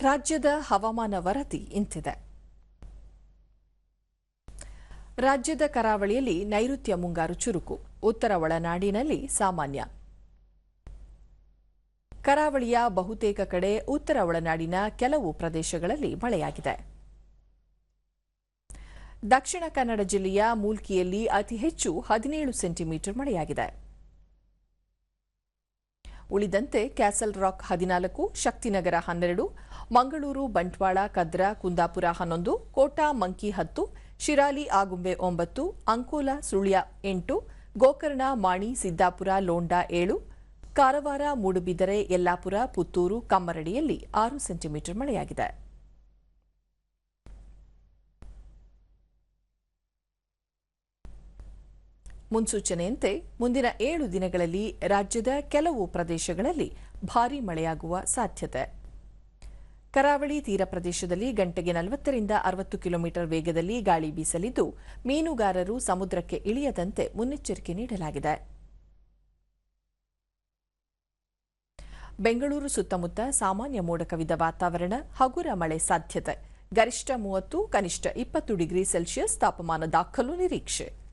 ರಾಜ್ಯದ ಹವಾಮಾನ ವರದಿ ಇಂತಿದೆ. ರಾಜ್ಯದ ಕರಾವಳಿಯಲ್ಲಿ ನೈಋತ್ಯ ಮುಂಗಾರು ಚುರುಕು, ಉತ್ತರ ಒಳನಾಡಿನಲ್ಲಿ ಸಾಮಾನ್ಯ. ಕರಾವಳಿಯ ಬಹುತೇಕ ಕಡೆ ಉತ್ತರ ಒಳನಾಡಿನ ಕೆಲವು ಪ್ರದೇಶಗಳಲ್ಲಿ ಮಳೆಯಾಗಿದೆ. ದಕ್ಷಿಣ ಕನ್ನಡ ಜಿಲ್ಲೆಯ ಮೂಲ್ಕಿಯಲ್ಲಿ ಅತಿ ಹೆಚ್ಚು ಹದಿನೇಳು ಸೆಂಟಿಮೀಟರ್ ಮಳೆಯಾಗಿದೆ. ಉಳಿದಂತೆ ಕ್ಯಾಸಲ್ ರಾಕ್ ಹದಿನಾಲ್ಕು, ಶಕ್ತಿನಗರ ಹನ್ನೆರಡು ಮಂಗಳೂರು, ಬಂಟ್ವಾಳ, ಕದ್ರ, ಕುಂದಾಪುರ ಹನ್ನೊಂದು, ಕೋಟಾ, ಮಂಕಿ ಹತ್ತು, ಶಿರಾಲಿ, ಆಗುಂಬೆ ಒಂಬತ್ತು, ಅಂಕೋಲ, ಸುಳ್ಯ ಎಂಟು, ಗೋಕರ್ಣ, ಮಾಣಿ, ಸಿದ್ದಾಪುರ, ಲೋಂಡಾ ಏಳು, ಕಾರವಾರ, ಮೂಡುಬಿದರೆ, ಯಲ್ಲಾಪುರ, ಪುತ್ತೂರು, ಕಮ್ಮರಡಿಯಲ್ಲಿ ಆರು ಸೆಂಟಿಮೀಟರ್ ಮಳೆಯಾಗಿದೆ. ಮುನ್ಸೂಚನೆಯಂತೆ ಮುಂದಿನ ಏಳು ದಿನಗಳಲ್ಲಿ ರಾಜ್ಯದ ಕೆಲವು ಪ್ರದೇಶಗಳಲ್ಲಿ ಭಾರೀ ಮಳೆಯಾಗುವ ಸಾಧ್ಯತೆ. ಕರಾವಳಿ ತೀರ ಪ್ರದೇಶದಲ್ಲಿ ಗಂಟೆಗೆ ನಲವತ್ತರಿಂದ ಅರವತ್ತು ಕಿಲೋಮೀಟರ್ ವೇಗದಲ್ಲಿ ಗಾಳಿ ಬೀಸಲಿದ್ದು, ಮೀನುಗಾರರು ಸಮುದ್ರಕ್ಕೆ ಇಳಿಯದಂತೆ ಮುನ್ನೆಚ್ಚರಿಕೆ ನೀಡಲಾಗಿದೆ. ಬೆಂಗಳೂರು ಸುತ್ತಮುತ್ತ ಸಾಮಾನ್ಯ ಮೋಡ ಕವಿದ ವಾತಾವರಣ, ಹಗುರ ಮಳೆ ಸಾಧ್ಯತೆ. ಗರಿಷ್ಠ ಮೂವತ್ತು, ಕನಿಷ್ಠ ಇಪ್ಪತ್ತು ಡಿಗ್ರಿ ಸೆಲ್ಸಿಯಸ್ ತಾಪಮಾನ ದಾಖಲು ನಿರೀಕ್ಷೆ.